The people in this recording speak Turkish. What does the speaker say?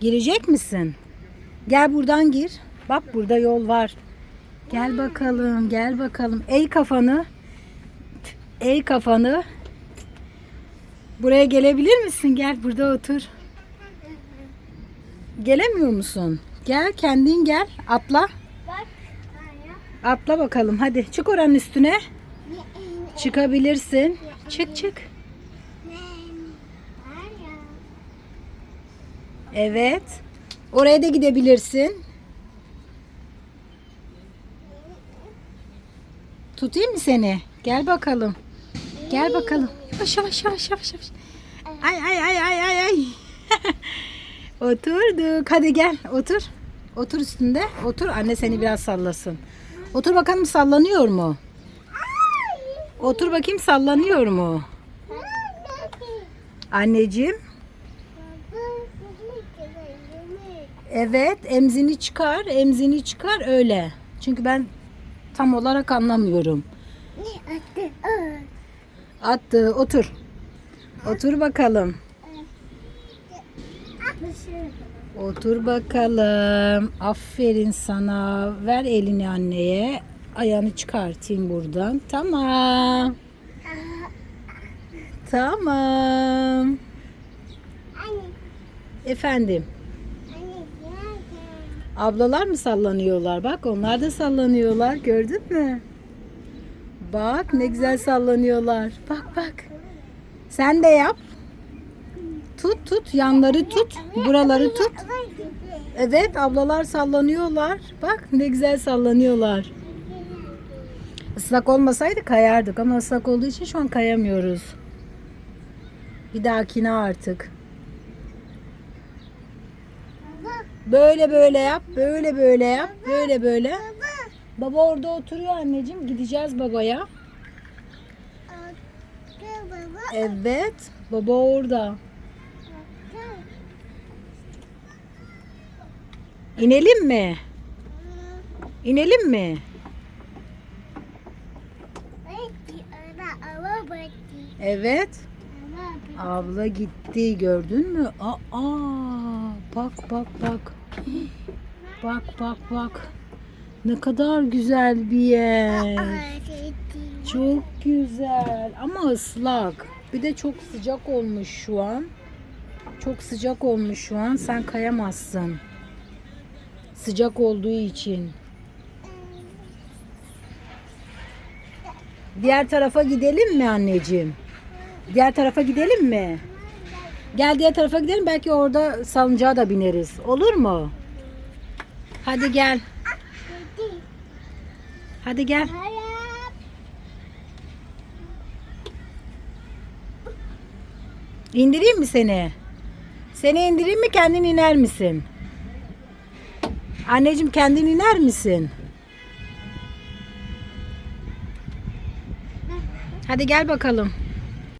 Girecek misin? Gel buradan gir. Bak burada yol var. Gel bakalım, gel bakalım. Ey kafanı. Ey kafanı. Buraya gelebilir misin? Gel burada otur. Gelemiyor musun? Gel kendin gel. Atla. Atla bakalım. Hadi çık oranın üstüne. Çıkabilirsin. Çık çık. Evet. Oraya da gidebilirsin. Tutayım mı seni? Gel bakalım. Gel bakalım. Yavaş yavaş yavaş yavaş. yavaş. Ay ay ay ay ay ay. Oturduk. Hadi gel otur. Otur üstünde. Otur. Anne seni biraz sallasın. Otur bakalım sallanıyor mu? Otur bakayım sallanıyor mu? Anneciğim. Evet, emzini çıkar, emzini çıkar öyle. Çünkü ben tam olarak anlamıyorum. Attı, otur. Otur bakalım. Otur bakalım. Aferin sana. Ver elini anneye. Ayağını çıkartayım buradan. Tamam. Tamam. Efendim. Ablalar mı sallanıyorlar? Bak onlar da sallanıyorlar. Gördün mü? Bak ne güzel sallanıyorlar. Bak bak. Sen de yap. Tut tut. Yanları tut. Buraları tut. Evet ablalar sallanıyorlar. Bak ne güzel sallanıyorlar. Islak olmasaydı kayardık ama ıslak olduğu için şu an kayamıyoruz. Bir dahakine artık. Böyle böyle yap, böyle böyle yap, böyle böyle. Baba orada oturuyor anneciğim. Gideceğiz babaya. Evet, baba orada. İnelim mi? İnelim mi? Evet. Abla gitti gördün mü? Aa, bak bak bak. Bak bak bak. Ne kadar güzel bir yer. Çok güzel ama ıslak. Bir de çok sıcak olmuş şu an. Çok sıcak olmuş şu an. Sen kayamazsın. Sıcak olduğu için. Diğer tarafa gidelim mi anneciğim? Diğer tarafa gidelim mi? Gel diğer tarafa gidelim. Belki orada salıncağa da bineriz. Olur mu? Hadi gel. Hadi gel. İndireyim mi seni? Seni indireyim mi kendin iner misin? Anneciğim kendin iner misin? Hadi gel bakalım.